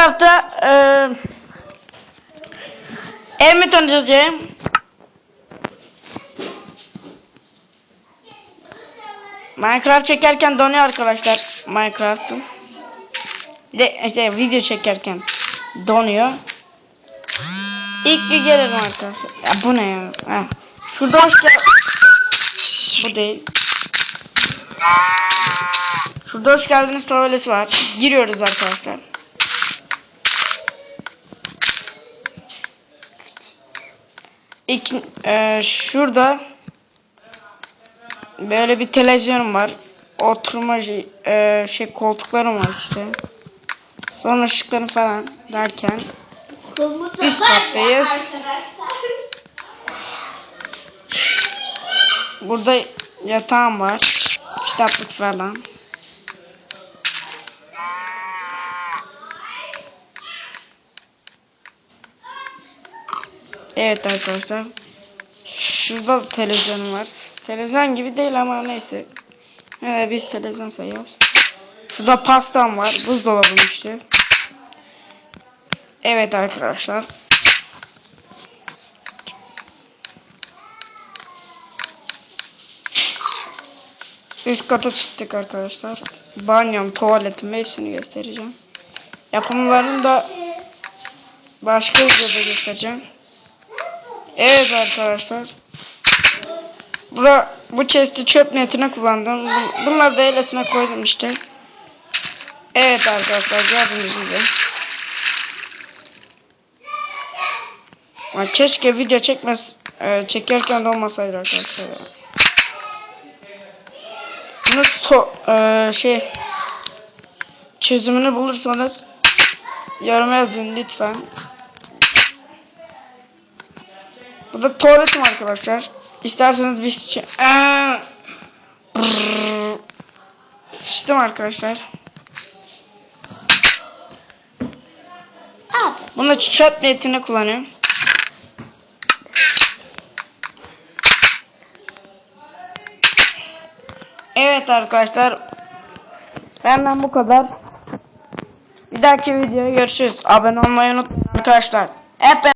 Minecraft'ta eee ev mi tanıtacağım? Minecraft çekerken donuyor arkadaşlar Minecraft'ım. Bir de işte video çekerken donuyor. İlk bir gelelim arkadaşlar. Ya bu ne ya? Ha. Şurada hoş gel. Bu değil. Şurada hoş geldiniz tabelası var. Giriyoruz arkadaşlar. İlk, e, şurada böyle bir televizyon var. Oturma e, şey koltuklarım var işte. Sonra ışıkları falan derken üst kattayız. Burada yatağım var. Kitaplık falan. Evet arkadaşlar. Şurada da televizyon var. Televizyon gibi değil ama neyse. Evet biz televizyon sayıyoruz. Şurada pastam var. Buzdolabım işte. Evet arkadaşlar. Üst kata çıktık arkadaşlar. Banyom, tuvaletim hepsini göstereceğim. Yapımlarını da başka videoda göstereceğim. Evet arkadaşlar. Bura, bu chest'i çöp niyetine kullandım. Bun- Bunları da elesine koydum işte. Evet arkadaşlar gördüğünüz gibi. Ama keşke video çekmez e, çekerken de olmasaydı arkadaşlar. ya. Bunu so, e, şey çözümünü bulursanız yoruma yazın lütfen. Bu da tuvaletim arkadaşlar. İsterseniz bir! Brrr. Sıçtım arkadaşlar. Bunu çöp niyetine kullanıyorum. Evet arkadaşlar. Benden bu kadar. Bir dahaki videoya görüşürüz. Abone olmayı unutmayın arkadaşlar. Hep